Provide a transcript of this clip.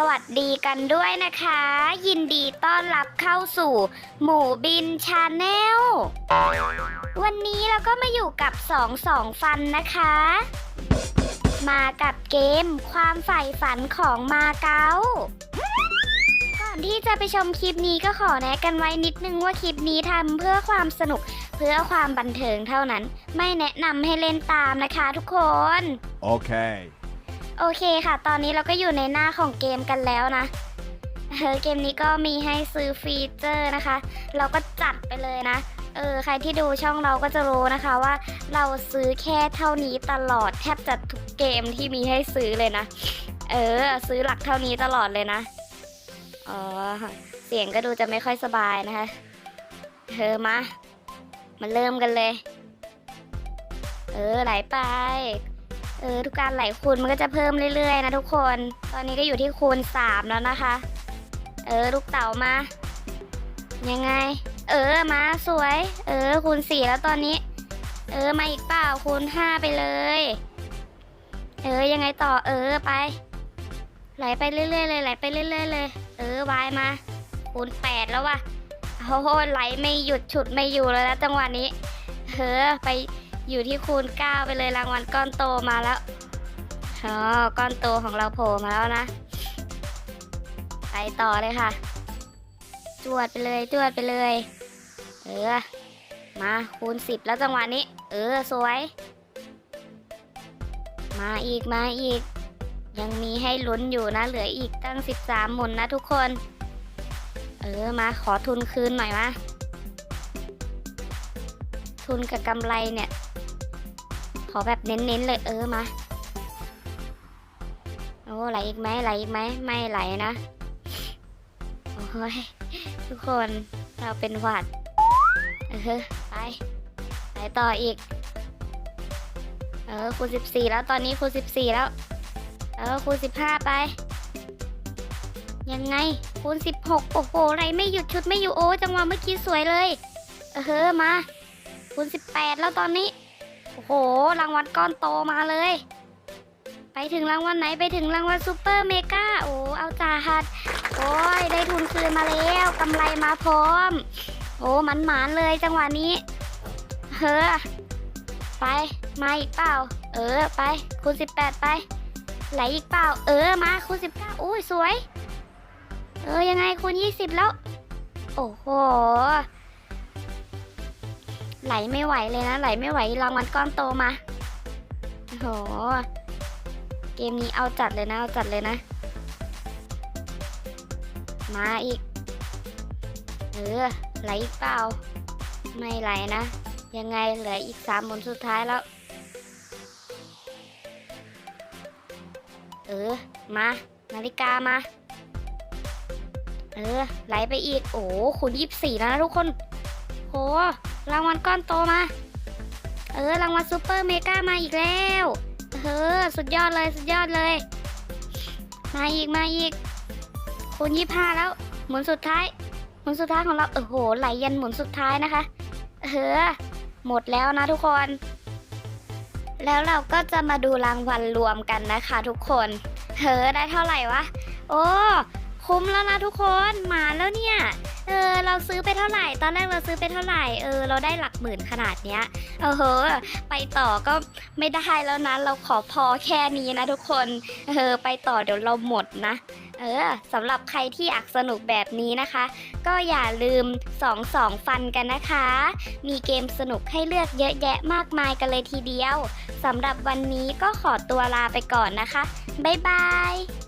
สวัสดีกันด้วยนะคะ ยินดีต้อนรับเข้าสู่ หมูบินชาแนลวันนี้เราก็มาอยู่กับสองสองฟันนะคะ มากับเกมความใฝ่ฝันของมาเก๊าก่อนที่จะไปชมคลิปนี้ก็ขอแนะกันไว้นิดนึงว่าคลิปนี้ทำเพื่อความสนุกเพื่อความบันเทิงเท่านั้น ไม่แนะนำให้เล่นตามนะคะทุกคน Okay. โอเคค่ะ ตอนนี้เราก็อยู่ในหน้าของเกมกันแล้วนะเออเกมนี้ก็มีให้ซื้อฟีเจอร์นะคะ เราก็จัดไปเลยนะ เออ ใครที่ดูช่องเราก็จะรู้นะคะว่าเราซื้อแค่เท่านี้ตลอดแทบจะทุกเกมที่มีให้ซื้อเลยนะ เออ ซื้อหลักเท่านี้ตลอดเลยนะ อ๋อ เสียงก็ดูจะไม่ค่อยสบายนะคะ เธอมา มาเริ่มกันเลย เออ ไหลไป เออทุกการไหลคูณมันก็จะเพิ่มเรื่อยๆนะทุกคน ตอนนี้ก็อยู่ที่คูณ 3 แล้วนะคะ เออลูกเต๋ามา ยังไง เออมาสวย เออคูณ 4 แล้วตอนนี้ เออมาอีกเปล่าคูณ 5 ไปเลย เออยังไงต่อเออไป ไหลไปเรื่อยๆเลยไหลไปเรื่อยๆเลย เออวายมาคูณ 8 แล้วว่ะโอ้โหไหลไม่หยุดฉุดไม่อยู่แล้วนะจังหวะนี้เออไป อยู่ที่คูณ 9 ไปเลยรางวัลก้อนโตมาแล้วอ๋อก้อนโตของเราโผล่มาแล้วนะ ไปต่อเลยค่ะ จวดไปเลยจวดไปเลย เออ มาคูณ 10 แล้วจังหวะนี้ เออ สวย มาอีกมาอีก ยังมีให้ลุ้นอยู่นะ เหลืออีกตั้ง 13 หมุนนะทุกคน เออ มาขอทุนคืนหน่อยมาทุนกับกำไรเนี่ย ขอแบบเน้นๆเลยเออมา โอ้ไหลอีกไหมไหลอีกไหมไม่ไหลนะ โอ้ยทุกคนเราเป็นหวัด เออไปไปต่ออีก เออคูณสิบสี่แล้วตอนนี้คูณสิบสี่แล้ว เออคูณสิบห้าไป ยังไงคูณสิบหกโอ้โหไรไม่หยุดชุดไม่อยู่โอ้จังหวะเมื่อกี้สวยเลย เออมาคูณสิบแปดแล้วตอนนี้ อ้โห รางวัลก้อนโตมาเลย ไปถึงรางวัลไหนไปถึงรางวัลซูเปอร์เมกาโอ้เอาจ่าหัด โอ้ยได้ทุนคืนมาแล้วกำไรมาพร้อม โอ้มันหมานเลยจังหวะนี้ เฮ้อ ไป มาอีกเปล่า เออ ไป คูณสิบแปดไป ไหลอีกเปล่า เออ มาคูณสิบเก้าอุ้ยสวย เออ ยังไงคูณยี่สิบแล้ว โอ้โห ไหลไม่ไหวเลยนะ ไหลไม่ไหวรางวัลก้อนโตมาโอ้โห เกมนี้เอาจัดเลยนะ เอาจัดเลยนะ มาอีก เออ ไหลอีกเปล่า ไม่ไหลนะ ยังไงเหลืออีกสามหมุนสุดท้ายแล้ว เออ มา นาฬิกามา เออ ไหลไปอีก โอ้คูณยี่สิบสี่แล้วนะทุกคน โห รางวัลก้อนโตมา เออ รางวัลซูเปอร์เมกามาอีกแล้ว เออ สุดยอดเลย สุดยอดเลย มาอีก มาอีก คูณยี่ห้าแล้ว หมุนสุดท้าย หมุนสุดท้ายของเราเออโห ไหลยันหมุนสุดท้ายนะคะ เออ หมดแล้วนะทุกคน แล้วเราก็จะมาดูรางวัลรวมกันนะคะ ทุกคน เออ ได้เท่าไหร่วะ โอ้ คุ้มแล้วนะทุกคนมาแล้วเนี่ยเออเราซื้อไปเท่าไหร่ ตอนแรกเราซื้อไปเท่าไหร่เออเราได้หลักหมื่นขนาดเนี้ยเออเฮ้อไปต่อก็ไม่ได้แล้วนะเราขอพอแค่นี้นะทุกคนเออไปต่อเดี๋ยวเราหมดนะเออสำหรับใครที่อยากสนุกแบบนี้นะคะ ก็อย่าลืม2องสองฟันกันนะคะ มีเกมสนุกให้เลือกเยอะแยะมากมายกันเลยทีเดียวสำหรับวันนี้ก็ขอตัวลาไปก่อนนะคะ บ๊ายบาย